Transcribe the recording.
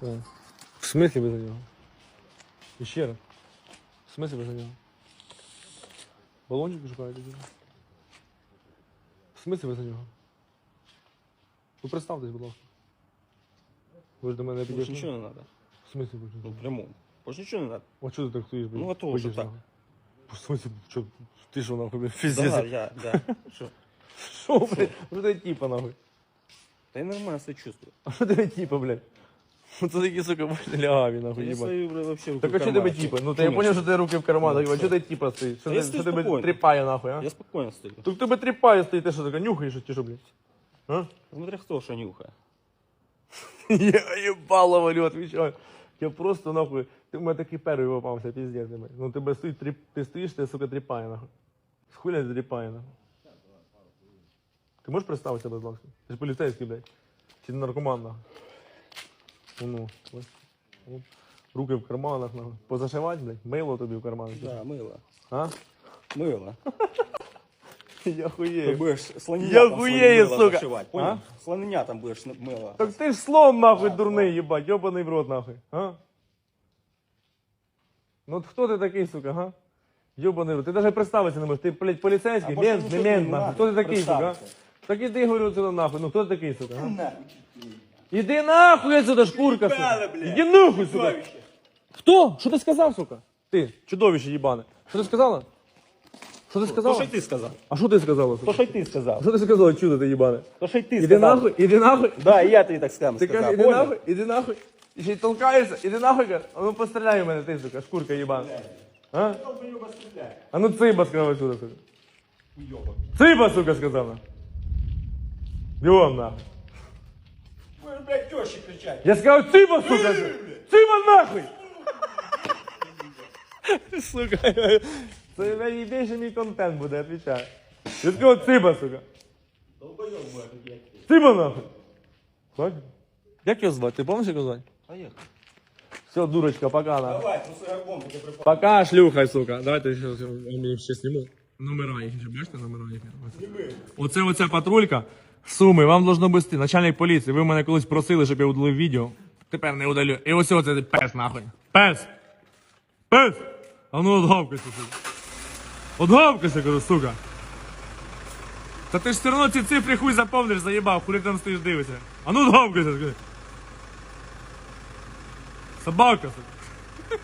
Да. В смислі ви за нього? Ще раз. В смислі ви за нього? Балончик шукаєте? В смислі ви за нього? Ви представтесь, будь ласка. Ви ж до мене Больше підійшли. ничего не надо. В смислі ви? Ну, прямо. Больше ничего не надо. А чого ти так стоїш, блін? Ну, а то що так. нахуй. В смислі, що, ти що нахуй, блін, Да, фізіс? я, да. Что? Що, блядь? Що ти типа, нахуй? Да я нормально себя чувствую. А що тебе типа, блядь? Ну це такі, сука, блядь, лягаві, нахуй, Я їбать. свою, бля, вообще руку Так а що тебе кармане. типа? Ну то я Конечно. поняв, що ти руки в карманах, Ну, а що що? ти типа стоїш? Що Та я ти- стою що тебе спокійно. тріпає нахуй, а? Я спокойно стою. Так тебе тріпає стоїть, ти що таке, нюхаєш, чи що, блядь? А? Смотря кто что нюхает. Я їбало валю, отвечаю. Я просто нахуй, ти в мене такий перший попався, піздець. блядь. Ну тебе стоїть, тріп, ти стоїш, ти, сука, тріпає нахуй. З хуля ти тріпає нахуй. Ти можеш представитися, будь ласка? Ти ж поліцейський, блядь. Чи ти наркоман нахуй? Ну, ну, ось. Ну, Руки в карманах, нахуй. Позашивати, блядь, мило тобі в карманах. Да, мыло. А? Мыло. Я Ты хуєю. будешь слоненятам Я своим хуею, мыло сука. зашивать, понял? А? Слоненятам будешь на- мыло. Так ти ж слон нахуй дурний, їбать, йобаний в рот нахуй. А? Ну от хто ти такий, сука, га? Йобаний в рот. Ти навіть представитися не можеш. Ти, блядь, поліцейський, А може, мент, не нічого мент, не нахуй. надо Хто ти такий, сука? а? представитися. Так іди, говорю, сюди нахуй. Ну хто ти такий, сука? Га? Іди нахуй отсюда, шкурка, сука. Іди нахуй, сука. Хто? Що ти сказав, сука? Ти, чудовище їбане. Що ти сказала? Що ти То, сказала? что и ты сказал. А що ти сказала, То, сука? что и ты сказал. Що ти сказала, чудо ти їбане? То, что и ты Іди сказал. нахуй, іди нахуй. Да, и я тебе так сам Ти сказал. кажеш, іди понял? нахуй, іди нахуй. І ще й толкаєшся, іди нахуй, каже. А ну постріляй в мене, ти, сука, шкурка їбана. А? А ну циба сказав сюди, сука. Циба, сука, сказав. на. Бігом нахуй. Будешь, блядь, тещи кричать. Я сказав, циба, сука. Циба нахуй! Сука. Це найбільше мій контент буде, відповідаю. Я сказав, циба, сука. Циба нахуй. Так? Як його звати? Ти пам'ятаєш, як його звати? Поехали. Все, дурочка, пока, нахуй. Давай, трусы горбом тебе припал. Пока, шлюха, сука. Давайте ще, ще, я мені ще зніму. Номера їх, ще бачите номера їх? Оце оця патрулька. Суми, вам должно бути начальник поліції. Ви мене колись просили, щоб я удалив відео. Тепер не удалю. І ось оце пес нахуй. Пес! Пес! А ну отгавкайся, сука. Отгавкайся, кажу, сука. Та ти ж все одно ці цифри хуй заповниш, заїбав, хули там стоїш дивишся. А ну отгавкайся, скажи. Собака, сука.